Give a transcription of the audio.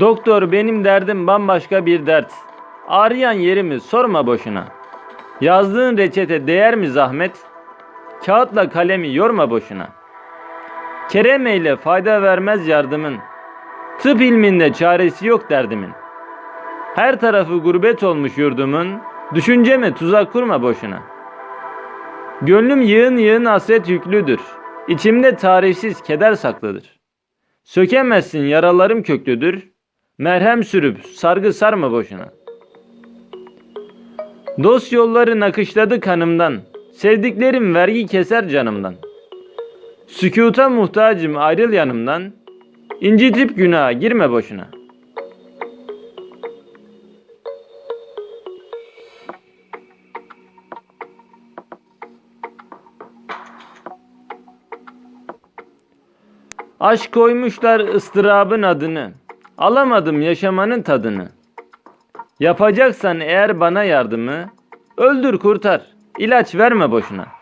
Doktor benim derdim bambaşka bir dert. Ağrıyan yerimi sorma boşuna. Yazdığın reçete değer mi zahmet? Kağıtla kalemi yorma boşuna. Keremeyle fayda vermez yardımın. Tıp ilminde çaresi yok derdimin. Her tarafı gurbet olmuş yurdumun. Düşünceme tuzak kurma boşuna. Gönlüm yığın yığın hasret yüklüdür. İçimde tarifsiz keder saklıdır. Sökemezsin yaralarım köklüdür. Merhem sürüp sargı sarma boşuna. Dost yolları nakışladı kanımdan. Sevdiklerim vergi keser canımdan. Sükuta muhtacım ayrıl yanımdan. İncitip günaha girme boşuna. Aşk koymuşlar ıstırabın adını. Alamadım yaşamanın tadını. Yapacaksan eğer bana yardımı, öldür kurtar, ilaç verme boşuna.''